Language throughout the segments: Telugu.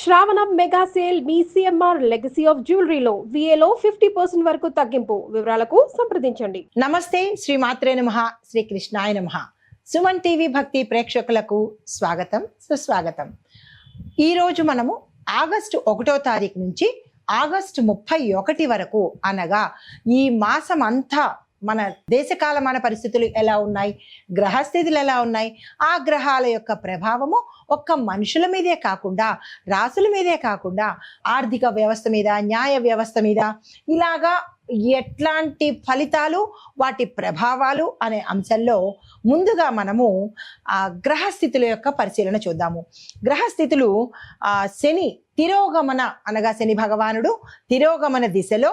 శ్రావణ మెగా సేల్ మీ సిఎంఆర్ లెగసీ ఆఫ్ జ్యువెలరీలో విఏలో ఫిఫ్టీ పర్సెంట్ వరకు తగ్గింపు వివరాలకు సంప్రదించండి. నమస్తే శ్రీ మాత్రే నమ శ్రీ కృష్ణాయ నమ. సుమన్ టీవీ భక్తి ప్రేక్షకులకు స్వాగతం సుస్వాగతం. ఈరోజు మనము ఆగస్టు ఒకటో తారీఖు నుంచి ఆగస్టు ముప్పై ఒకటి వరకు అనగా ఈ మాసం అంతా మన దేశకాలమాన పరిస్థితులు ఎలా ఉన్నాయి? గ్రహస్థితులు ఎలా ఉన్నాయి? ఆ గ్రహాల యొక్క ప్రభావము ఒక్క మనుషుల మీదే కాకుండా రాసుల మీదే కాకుండా ఆర్థిక వ్యవస్థ మీద న్యాయ వ్యవస్థ మీద ఇలాగా ఎట్లాంటి ఫలితాలు వాటి ప్రభావాలు అనే అంశంలో ముందుగా మనము ఆ గ్రహస్థితుల యొక్క పరిశీలన చూద్దాము. గ్రహస్థితులు ఆ శని తిరోగమన అనగా శని భగవానుడు తిరోగమన దిశలో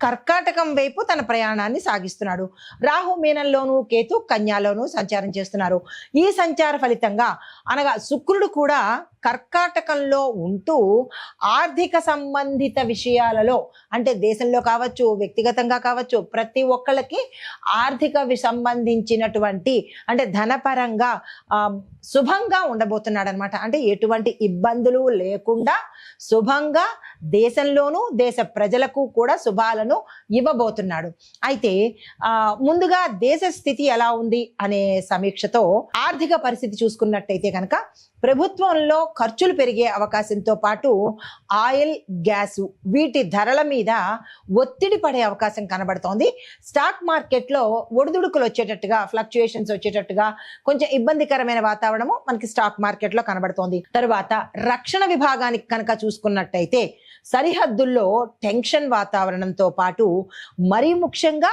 కర్కాటకం వైపు తన ప్రయాణాన్ని సాగిస్తున్నాడు. రాహు మీనంలోను కేతు కన్యాలోను సంచారం చేస్తున్నారు. ఈ సంచార ఫలితంగా అనగా శుక్రుడు కూడా కర్కాటకంలో ఉంటూ ఆర్థిక సంబంధిత విషయాలలో అంటే దేశంలో కావచ్చు వ్యక్తిగతంగా కావచ్చు ప్రతి ఒక్కళ్ళకి ఆర్థిక సంబంధించినటువంటి అంటే ధనపరంగా శుభంగా ఉండబోతున్నాడు అనమాట అంటే ఎటువంటి ఇబ్బందులు లేకుండా శుభంగా దేశంలోనూ దేశ ప్రజలకు కూడా శుభాలను ఇవ్వబోతున్నాడు. అయితే ముందుగా దేశ స్థితి ఎలా ఉంది అనే సమీక్షతో ఆర్థిక పరిస్థితి చూసుకున్నట్టయితే కనుక ప్రభుత్వంలో ఖర్చులు పెరిగే అవకాశంతో పాటు ఆయిల్ గ్యాసు వీటి ధరల మీద ఒత్తిడి పడే అవకాశం కనబడుతోంది. స్టాక్ మార్కెట్లో ఒడిదుడుకులు వచ్చేటట్టుగా ఫ్లక్చుయేషన్స్ వచ్చేటట్టుగా కొంచెం ఇబ్బందికరమైన వాతావరణము మనకి స్టాక్ మార్కెట్లో కనబడుతోంది. తర్వాత రక్షణ విభాగానికి కనుక చూసుకున్నట్టయితే సరిహద్దుల్లో టెన్షన్ వాతావరణంతో పాటు మరీ ముఖ్యంగా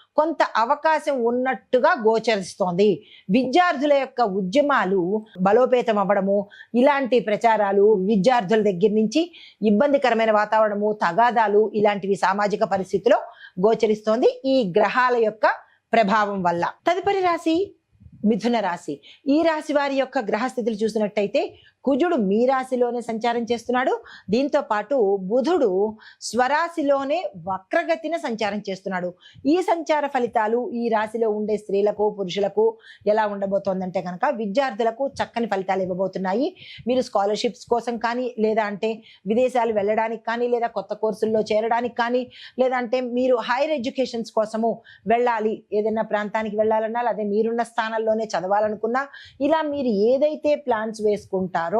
కొంత అవకాశం ఉన్నట్టుగా గోచరిస్తోంది. విద్యార్థుల యొక్క ఉద్యమాలు బలోపేతం అవ్వడము ఇలాంటి ప్రచారాలు విద్యార్థుల దగ్గర నుంచి ఇబ్బందికరమైన వాతావరణము తగాదాలు ఇలాంటివి సామాజిక పరిస్థితిలో గోచరిస్తోంది ఈ గ్రహాల యొక్క ప్రభావం వల్ల. తదుపరి రాశి మిథున రాశి. ఈ రాశి వారి యొక్క గ్రహస్థితులు చూసినట్టయితే కుజుడు మీ రాశిలోనే సంచారం చేస్తున్నాడు. దీంతో పాటు బుధుడు స్వరాశిలోనే వక్రగతిన సంచారం చేస్తున్నాడు. ఈ సంచార ఫలితాలు ఈ రాశిలో ఉండే స్త్రీలకు పురుషులకు ఎలా ఉండబోతోందంటే కనుక విద్యార్థులకు చక్కని ఫలితాలు ఇవ్వబోతున్నాయి. మీరు స్కాలర్షిప్స్ కోసం కానీ లేదా అంటే విదేశాలు వెళ్ళడానికి కానీ లేదా కొత్త కోర్సుల్లో చేరడానికి కానీ లేదంటే మీరు హైయర్ ఎడ్యుకేషన్స్ కోసము వెళ్ళాలి. ఏదైనా ప్రాంతానికి వెళ్ళాలన్నా అదే మీరున్న స్థానాల్లోనే చదవాలనుకున్నా ఇలా మీరు ఏదైతే ప్లాన్స్ వేసుకుంటారు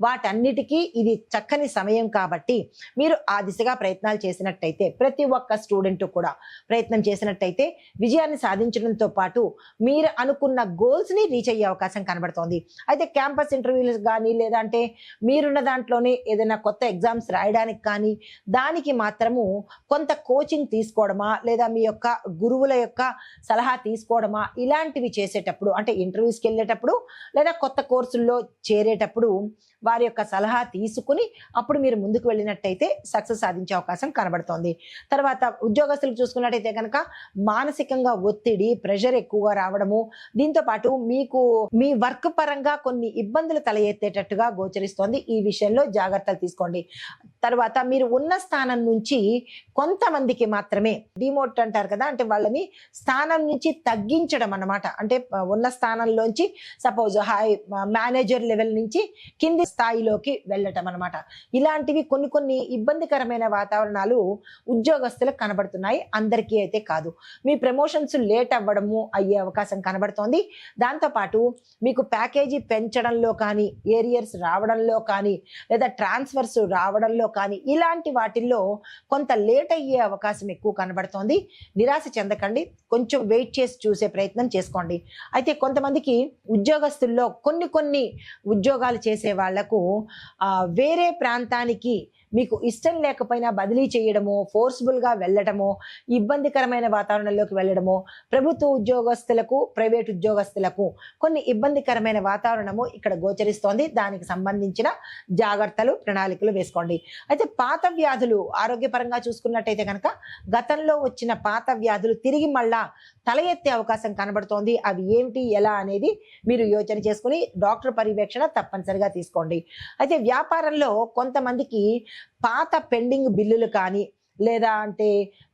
వాటన్నిటికీ ఇది చక్కని సమయం కాబట్టి మీరు ఆ దిశగా ప్రయత్నాలు చేసినట్టయితే ప్రతి ఒక్క స్టూడెంట్ కూడా ప్రయత్నం చేసినట్టయితే విజయాన్ని సాధించడంతో పాటు మీరు అనుకున్న గోల్స్ని రీచ్ అయ్యే అవకాశం కనబడుతోంది. అయితే క్యాంపస్ ఇంటర్వ్యూలు కానీ లేదంటే మీరున్న దాంట్లోనే ఏదైనా కొత్త ఎగ్జామ్స్ రాయడానికి కానీ దానికి మాత్రము కొంత కోచింగ్ తీసుకోవడమా లేదా మీ యొక్క గురువుల యొక్క సలహా తీసుకోవడమా ఇలాంటివి చేసేటప్పుడు అంటే ఇంటర్వ్యూస్కి వెళ్ళేటప్పుడు లేదా కొత్త కోర్సుల్లో చేరేటప్పుడు వారి యొక్క సలహా తీసుకుని అప్పుడు మీరు ముందుకు వెళ్ళినట్టయితే సక్సెస్ సాధించే అవకాశం కనబడుతోంది. తర్వాత ఉద్యోగస్తులు చూసుకున్నట్టయితే కనుక మానసికంగా ఒత్తిడి ప్రెషర్ ఎక్కువగా రావడము దీంతో పాటు మీకు మీ వర్క్ పరంగా కొన్ని ఇబ్బందులు తల ఎత్తేటట్టుగా గోచరిస్తోంది. ఈ విషయంలో జాగ్రత్తలు తీసుకోండి. తర్వాత మీరు ఉన్న స్థానం నుంచి కొంతమందికి మాత్రమే డిమోట్ అంటారు కదా అంటే వాళ్ళని స్థానం నుంచి తగ్గించడం అన్నమాట. అంటే ఉన్న స్థానంలోంచి సపోజ్ హై మేనేజర్ లెవెల్ నుంచి కింది స్థాయిలోకి వెళ్ళటం అనమాట ఇలాంటివి కొన్ని కొన్ని ఇబ్బందికరమైన వాతావరణాలు ఉద్యోగస్తులకు కనబడుతున్నాయి. అందరికీ అయితే కాదు. మీ ప్రమోషన్స్ లేట్ అవ్వడము అయ్యే అవకాశం కనబడుతోంది. దాంతోపాటు మీకు ప్యాకేజీ పెంచడంలో కానీ ఏరియర్స్ రావడంలో కానీ లేదా ట్రాన్స్ఫర్స్ రావడంలో కానీ ఇలాంటి వాటిల్లో కొంత లేట్ అయ్యే అవకాశం ఎక్కువ కనబడుతోంది. నిరాశ చెందకండి. కొంచెం వెయిట్ చేసి చూసే ప్రయత్నం చేసుకోండి. అయితే కొంతమందికి ఉద్యోగస్తుల్లో కొన్ని కొన్ని ఉద్యోగాలు చేసి వాళ్ళకు వేరే ప్రాంతానికి మీకు ఇష్టం లేకపోయినా బదిలీ చేయడము ఫోర్స్ఫుల్గా వెళ్ళడము ఇబ్బందికరమైన వాతావరణంలోకి వెళ్ళడము ప్రభుత్వ ఉద్యోగస్తులకు ప్రైవేట్ ఉద్యోగస్తులకు కొన్ని ఇబ్బందికరమైన వాతావరణము ఇక్కడ గోచరిస్తోంది. దానికి సంబంధించిన జాగ్రత్తలు ప్రణాళికలు వేసుకోండి. అయితే పాత వ్యాధులు ఆరోగ్యపరంగా చూసుకున్నట్టయితే కనుక గతంలో వచ్చిన పాత వ్యాధులు తిరిగి మళ్ళా తల ఎత్తే అవకాశం కనబడుతోంది. అవి ఏమిటి ఎలా అనేది మీరు యోచన చేసుకుని డాక్టర్ పర్యవేక్షణ తప్పనిసరిగా తీసుకోండి. అయితే వ్యాపారంలో కొంతమందికి పాత పెండింగ్ బిల్లులు కానీ లేదా అంటే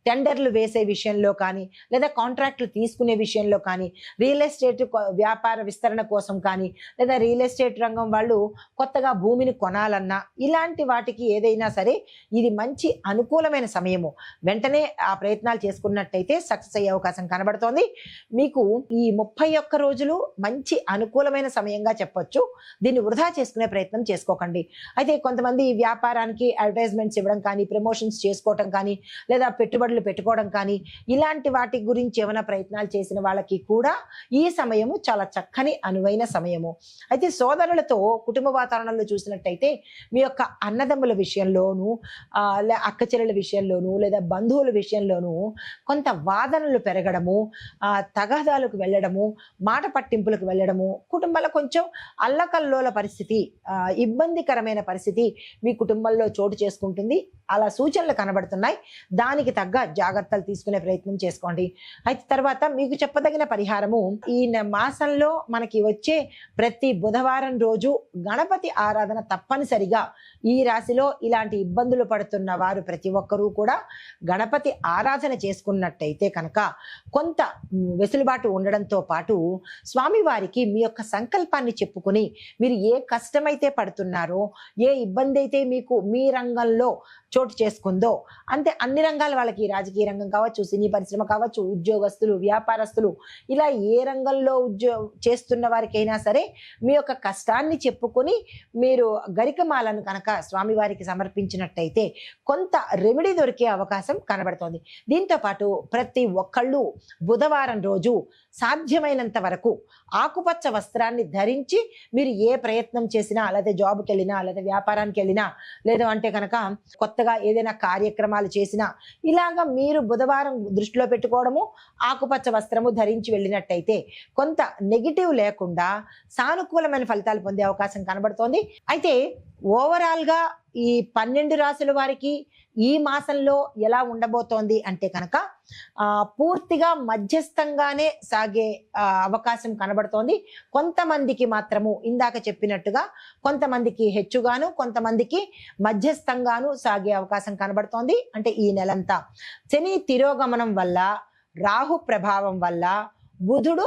టెండర్లు వేసే విషయంలో కానీ లేదా కాంట్రాక్ట్లు తీసుకునే విషయంలో కానీ రియల్ ఎస్టేట్ వ్యాపార విస్తరణ కోసం కానీ లేదా రియల్ ఎస్టేట్ రంగం వాళ్ళు కొత్తగా భూమిని కొనాలన్నా ఇలాంటి వాటికి ఏదైనా సరే ఇది మంచి అనుకూలమైన సమయము. వెంటనే ఆ ప్రయత్నాలు చేసుకున్నట్టయితే సక్సెస్ అయ్యే అవకాశం కనబడుతోంది. మీకు ఈ ముప్పై ఒక్క రోజులు మంచి అనుకూలమైన సమయంగా చెప్పొచ్చు. దీన్ని వృధా చేసుకునే ప్రయత్నం చేసుకోకండి. అయితే కొంతమంది వ్యాపారానికి అడ్వర్టైజ్మెంట్స్ ఇవ్వడం కానీ ప్రమోషన్స్ చేసుకోవటం కానీ లేదా పెట్టుబడులు పెట్టుకోవడం కానీ ఇలాంటి వాటి గురించి ఏమైనా ప్రయత్నాలు చేసిన వాళ్ళకి కూడా ఈ సమయము చాలా చక్కని అనువైన సమయము. అయితే సోదరులతో కుటుంబ వాతావరణంలో చూసినట్టయితే మీ యొక్క అన్నదమ్ముల విషయంలోనూ లే- అక్క చెల్లెల విషయంలోనూ లేదా బంధువుల విషయంలోనూ కొంత వాదనలు పెరగడము తగాదాలకు వెళ్ళడము మాట పట్టింపులకు వెళ్ళడము కుటుంబాల కొంచెం అల్లకల్లోల పరిస్థితి ఇబ్బందికరమైన పరిస్థితి మీ కుటుంబంలో చోటు చేసుకుంటుంది. అలా సూచనలు కనబడుతున్నాయి. దానికి తగ్గ జాగ్రత్తలు తీసుకునే ప్రయత్నం చేసుకోండి. అయితే తర్వాత మీకు చెప్పదగిన పరిహారము ఈ మాసంలో మనకి వచ్చే ప్రతి బుధవారం రోజు గణపతి ఆరాధన తప్పనిసరిగా ఈ రాశిలో ఇలాంటి ఇబ్బందులు పడుతున్న వారు ప్రతి ఒక్కరూ కూడా గణపతి ఆరాధన చేసుకున్నట్టయితే కనుక కొంత వెసులుబాటు ఉండడంతో పాటు స్వామివారికి మీ యొక్క సంకల్పాన్ని చెప్పుకుని మీరు ఏ కష్టమైతే పడుతున్నారో ఏ ఇబ్బంది అయితే మీకు మీ రంగంలో చోటు చేసుకుందో. అంతే అన్ని రంగాల వాళ్ళకి రాజకీయ రంగం కావచ్చు సినీ పరిశ్రమ కావచ్చు ఉద్యోగస్తులు వ్యాపారస్తులు ఇలా ఏ రంగంలో ఉద్యో చేస్తున్న వారికైనా సరే మీ యొక్క కష్టాన్ని చెప్పుకొని మీరు గరికమాలను కనుక స్వామివారికి సమర్పించినట్టయితే కొంత రెమెడీ దొరికే అవకాశం కనబడుతోంది. దీంతో పాటు ప్రతి ఒక్కళ్ళు బుధవారం రోజు సాధ్యమైనంత వరకు ఆకుపచ్చ వస్త్రాన్ని ధరించి మీరు ఏ ప్రయత్నం చేసినా లేదా జాబ్కి వెళ్ళినా లేదా వ్యాపారానికి వెళ్ళినా లేదు అంటే కనుక కొత్త కొత్తగా ఏదైనా కార్యక్రమాలు చేసినా ఇలాగా మీరు బుధవారం దృష్టిలో పెట్టుకోవడము ఆకుపచ్చ వస్త్రము ధరించి వెళ్ళినట్టయితే కొంత నెగిటివ్ లేకుండా సానుకూలమైన ఫలితాలు పొందే అవకాశం కనబడుతోంది. అయితే ఓవరాల్గా ఈ పన్నెండు రాసుల వారికి ఈ మాసంలో ఎలా ఉండబోతోంది అంటే కనుక పూర్తిగా మధ్యస్థంగానే సాగే అవకాశం కనబడుతోంది. కొంతమందికి మాత్రము ఇందాక చెప్పినట్టుగా కొంతమందికి హెచ్చుగాను కొంతమందికి మధ్యస్థంగాను సాగే అవకాశం కనబడుతోంది. అంటే ఈ నెలంతా శని తిరోగమనం వల్ల రాహు ప్రభావం వల్ల బుధుడు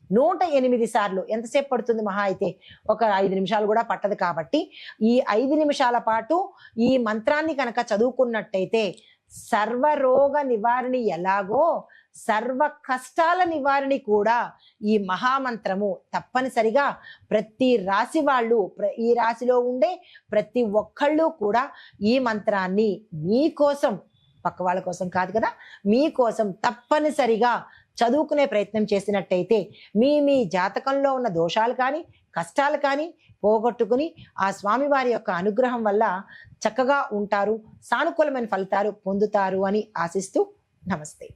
నూట ఎనిమిది సార్లు. ఎంతసేపు పడుతుంది మహా అయితే? ఒక ఐదు నిమిషాలు కూడా పట్టదు కాబట్టి ఈ ఐదు నిమిషాల పాటు ఈ మంత్రాన్ని కనుక చదువుకున్నట్టయితే సర్వరోగ నివారణి ఎలాగో సర్వ కష్టాల నివారణి కూడా ఈ మహామంత్రము తప్పనిసరిగా ప్రతి రాశి వాళ్ళు ప్ర- ఈ రాశిలో ఉండే ప్రతి ఒక్కళ్ళు కూడా ఈ మంత్రాన్ని మీకోసం పక్క వాళ్ళ కోసం కాదు కదా మీకోసం తప్పనిసరిగా చదువుకునే ప్రయత్నం చేసినట్టయితే మీ మీ జాతకంలో ఉన్న దోషాలు కానీ కష్టాలు కానీ పోగొట్టుకుని ఆ స్వామివారి యొక్క అనుగ్రహం వల్ల చక్కగా ఉంటారు సానుకూలమైన ఫలితాలు పొందుతారు అని ఆశిస్తూ నమస్తే.